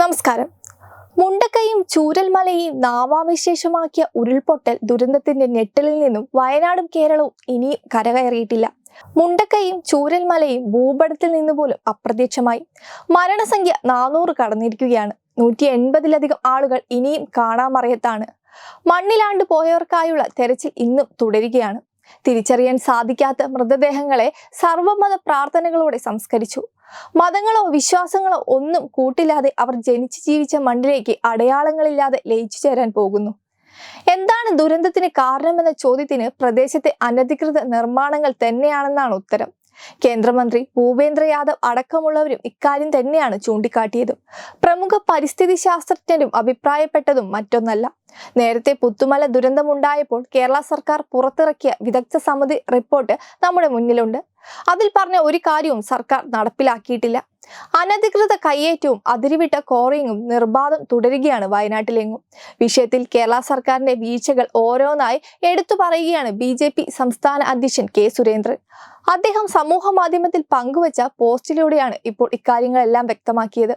നമസ്കാരം. മുണ്ടക്കയും ചൂരൽമലയും നാവാവിശേഷമാക്കിയ ഉരുൾപൊട്ടൽ ദുരന്തത്തിന്റെ ഞെട്ടലിൽ നിന്നും വയനാടും കേരളവും ഇനിയും കരകയറിയിട്ടില്ല. മുണ്ടക്കയും ചൂരൽമലയും ഭൂപടത്തിൽ നിന്ന് പോലും അപ്രത്യക്ഷമായി. മരണസംഖ്യ നാനൂറ് കടന്നിരിക്കുകയാണ്. നൂറ്റി എൺപതിലധികം ആളുകൾ ഇനിയും കാണാമറിയത്താണ്. മണ്ണിലാണ്ട് പോയവർക്കായുള്ള തെരച്ചിൽ ഇന്നും തുടരുകയാണ്. തിരിച്ചറിയാൻ സാധിക്കാത്ത മൃതദേഹങ്ങളെ സർവമത പ്രാർത്ഥനകളോടെ സംസ്കരിച്ചു. മതങ്ങളോ വിശ്വാസങ്ങളോ ഒന്നും കൂട്ടില്ലാതെ അവർ ജനിച്ചു ജീവിച്ച മണ്ണിലേക്ക് അടയാളങ്ങളില്ലാതെ ലയിച്ചു ചേരാൻ പോകുന്നു. എന്താണ് ദുരന്തത്തിന് കാരണമെന്ന ചോദ്യത്തിന് പ്രദേശത്തെ അനധികൃത നിർമ്മാണങ്ങൾ തന്നെയാണെന്നാണ് ഉത്തരം. കേന്ദ്രമന്ത്രി ഭൂപേന്ദ്ര യാദവ് അടക്കമുള്ളവരും ഇക്കാര്യം തന്നെയാണ് ചൂണ്ടിക്കാട്ടിയത്. പ്രമുഖ പരിസ്ഥിതി ശാസ്ത്രജ്ഞരും അഭിപ്രായപ്പെട്ടതും മറ്റൊന്നല്ല. നേരത്തെ പുത്തുമല ദുരന്തമുണ്ടായപ്പോൾ കേരള സർക്കാർ പുറത്തിറക്കിയ വിദഗ്ധ സമിതി റിപ്പോർട്ട് നമ്മുടെ മുന്നിലുണ്ട്. അതിൽ പറഞ്ഞ ഒരു കാര്യവും സർക്കാർ നടപ്പിലാക്കിയിട്ടില്ല. അനധികൃത കയ്യേറ്റവും അതിരുവിട്ട കോറിങ്ങും നിർബാധം തുടരുകയാണ് വയനാട്ടിലെങ്ങും. വിഷയത്തിൽ കേരള സർക്കാരിന്റെ വീഴ്ചകൾ ഓരോന്നായി എടുത്തു പറയുകയാണ് ബി ജെ പി സംസ്ഥാന അധ്യക്ഷൻ കെ സുരേന്ദ്രൻ. അദ്ദേഹം സമൂഹ മാധ്യമത്തിൽ പങ്കുവച്ച പോസ്റ്റിലൂടെയാണ് ഇപ്പോൾ ഇക്കാര്യങ്ങളെല്ലാം വ്യക്തമാക്കിയത്.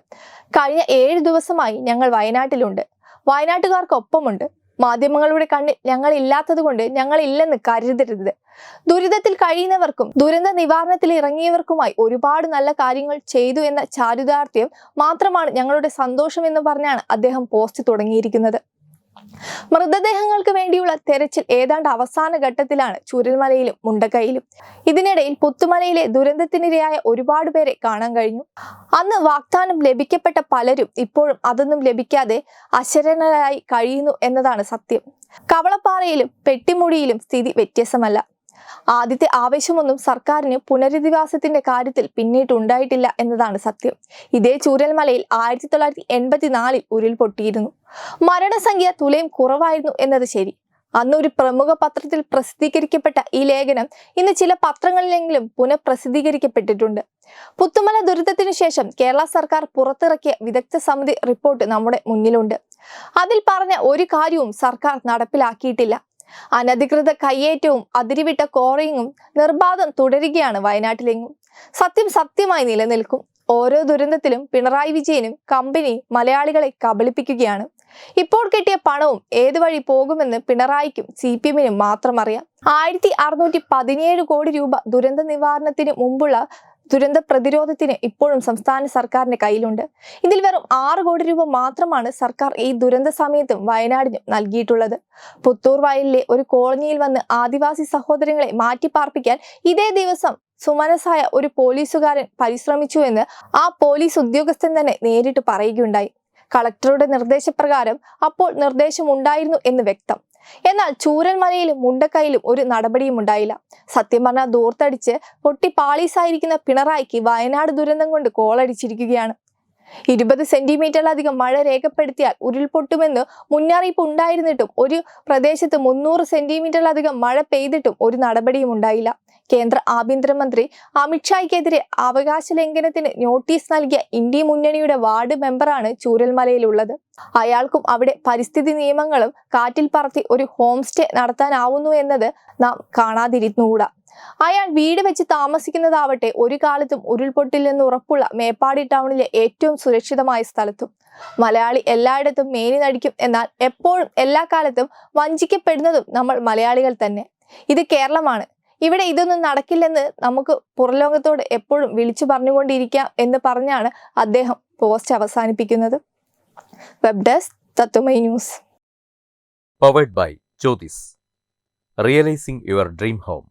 കഴിഞ്ഞ ഏഴ് ദിവസമായി ഞങ്ങൾ വയനാട്ടിലുണ്ട്. വയനാട്ടുകാർക്കൊപ്പമുണ്ട്. മാധ്യമങ്ങളുടെ കണ്ണിൽ ഞങ്ങൾ ഇല്ലാത്തത് കൊണ്ട് ഞങ്ങൾ ഇല്ലെന്ന് കരുതരുത്. ദുരിതത്തിൽ കഴിയുന്നവർക്കും ദുരന്ത നിവാരണത്തിൽ ഇറങ്ങിയവർക്കുമായി ഒരുപാട് നല്ല കാര്യങ്ങൾ ചെയ്തു എന്ന ചാരിതാർത്ഥ്യം മാത്രമാണ് ഞങ്ങളുടെ സന്തോഷം എന്ന് പറഞ്ഞാണ് അദ്ദേഹം പോസ്റ്റ് തുടങ്ങിയിരിക്കുന്നത്. മൃതദേഹങ്ങൾക്ക് വേണ്ടിയുള്ള തെരച്ചിൽ ഏതാണ്ട് അവസാന ഘട്ടത്തിലാണ് ചുരൽമലയിലും മുണ്ടക്കൈയിലും. ഇതിനിടയിൽ പുത്തുമലയിലെ ദുരന്തത്തിനിരയായ ഒരുപാട് പേരെ കാണാൻ കഴിഞ്ഞു. അന്ന് വാഗ്ദാനം ലഭിക്കപ്പെട്ട പലരും ഇപ്പോഴും അതൊന്നും ലഭിക്കാതെ അശരണരായി കഴിയുന്നു എന്നതാണ് സത്യം. കവളപ്പാറയിലും പെട്ടിമുടിയിലും സ്ഥിതി വ്യത്യസ്തമല്ല. ആദ്യത്തെ ആവേശമൊന്നും സർക്കാരിന് പുനരധിവാസത്തിന്റെ കാര്യത്തിൽ പിന്നീട്ടുണ്ടായിട്ടില്ല എന്നതാണ് സത്യം. ഇതേ ചൂരൽമലയിൽ ആയിരത്തി തൊള്ളായിരത്തി എൺപത്തിനാലിൽ ഉരുൾപൊട്ടിയിരുന്നു മരണസംഖ്യ തുലയും കുറവായിരുന്നു എന്നത് ശരി. അന്ന് ഒരു പ്രമുഖ പത്രത്തിൽ പ്രസിദ്ധീകരിക്കപ്പെട്ട ഈ ലേഖനം ഇന്ന് ചില പത്രങ്ങളിലെങ്കിലും പുനഃപ്രസിദ്ധീകരിക്കപ്പെട്ടിട്ടുണ്ട്. പുത്തുമല ദുരിതത്തിനു ശേഷം കേരള സർക്കാർ പുറത്തിറക്കിയ വിദഗ്ധ സമിതി റിപ്പോർട്ട് നമ്മുടെ മുന്നിലുണ്ട്. അതിൽ പറഞ്ഞ ഒരു കാര്യവും സർക്കാർ നടപ്പിലാക്കിയിട്ടില്ല. അനധികൃത കയ്യേറ്റവും അതിരിവിട്ട കോറിങ്ങും നിർബാധം തുടരുകയാണ് വയനാട്ടിലെങ്ങും. സത്യം സത്യമായി നിലനിൽക്കും. ഓരോ ദുരന്തത്തിലും പിണറായി വിജയനും കമ്പനി മലയാളികളെ കബളിപ്പിക്കുകയാണ്. ഇപ്പോൾ കിട്ടിയ പണവും ഏതു വഴി പോകുമെന്ന് പിണറായിക്കും സി പി എമ്മിനും മാത്രം അറിയാം. ആയിരത്തി അറുന്നൂറ്റി പതിനേഴ് കോടി രൂപ ദുരന്ത നിവാരണത്തിന് മുമ്പുള്ള ദുരന്ത പ്രതിരോധത്തിന് ഇപ്പോഴും സംസ്ഥാന സർക്കാരിന്റെ കയ്യിലുണ്ട്. ഇതിൽ വെറും ആറ് കോടി രൂപ മാത്രമാണ് സർക്കാർ ഈ ദുരന്ത സമയത്തും വയനാടിനും നൽകിയിട്ടുള്ളത്. പുത്തൂർ വയലിലെ ഒരു കോളനിയിൽ വന്ന് ആദിവാസി സഹോദരങ്ങളെ മാറ്റിപ്പാർപ്പിക്കാൻ ഇതേ ദിവസം സുമനസായ ഒരു പോലീസുകാരൻ പരിശ്രമിച്ചു എന്ന് ആ പോലീസ് ഉദ്യോഗസ്ഥൻ തന്നെ നേരിട്ട് പറയുകയുണ്ടായി. കളക്ടറുടെ നിർദ്ദേശപ്രകാരം അപ്പോൾ നിർദ്ദേശം ഉണ്ടായിരുന്നു എന്ന് വ്യക്തം. എന്നാൽ ചൂരൽമലയിലും മുണ്ടക്കൈയിലും ഒരു നടപടിയും ഉണ്ടായില്ല. സത്യം പറഞ്ഞാൽ ദൂർത്തടിച്ച് പൊട്ടി പാളീസായിരിക്കുന്ന പിണറായിക്ക് വയനാട് ദുരന്തം കൊണ്ട് കോളടിച്ചിരിക്കുകയാണ്. ഇരുപത് സെന്റിമീറ്ററിലധികം മഴ രേഖപ്പെടുത്തിയാൽ ഉരുൾപൊട്ടുമെന്ന് മുന്നറിയിപ്പ് ഉണ്ടായിരുന്നിട്ടും ഒരു പ്രദേശത്ത് മുന്നൂറ് സെന്റിമീറ്ററിലധികം മഴ പെയ്തിട്ടും ഒരു നടപടിയും ഉണ്ടായില്ല. കേന്ദ്ര ആഭ്യന്തരമന്ത്രി അമിത്ഷായ്ക്കെതിരെ അവകാശ ലംഘനത്തിന് നോട്ടീസ് നൽകിയ ഇന്ത്യ മുന്നണിയുടെ വാർഡ് മെമ്പറാണ് ചൂരൽമലയിലുള്ളത്. അയാൾക്കും അവിടെ പരിസ്ഥിതി നിയമങ്ങളും കാറ്റിൽ പറത്തി ഒരു ഹോം സ്റ്റേ നടത്താനാവുന്നു എന്നത് നാം കാണാതിരുന്നുകൂടാ. അയാൾ വീട് വെച്ച് താമസിക്കുന്നതാവട്ടെ ഒരു കാലത്തും ഉരുൾപൊട്ടില്ലെന്ന് ഉറപ്പുള്ള മേപ്പാടി ടൗണിലെ ഏറ്റവും സുരക്ഷിതമായ സ്ഥലത്തും. മലയാളി എല്ലായിടത്തും മേനി നടിക്കും എന്നാൽ എപ്പോഴും എല്ലാ കാലത്തും വഞ്ചിക്കപ്പെടുന്നതും നമ്മൾ മലയാളികൾ തന്നെ. ഇത് കേരളമാണ്. ഇവിടെ ഇതൊന്നും നടക്കില്ലെന്ന് നമുക്ക് പുറലോകത്തോട് എപ്പോഴും വിളിച്ചു പറഞ്ഞുകൊണ്ടിരിക്കാം എന്ന് പറഞ്ഞാണ് അദ്ദേഹം പോസ്റ്റ് അവസാനിപ്പിക്കുന്നത്. Web desk Tatwamayi news powered by Jyothis realising your dream home.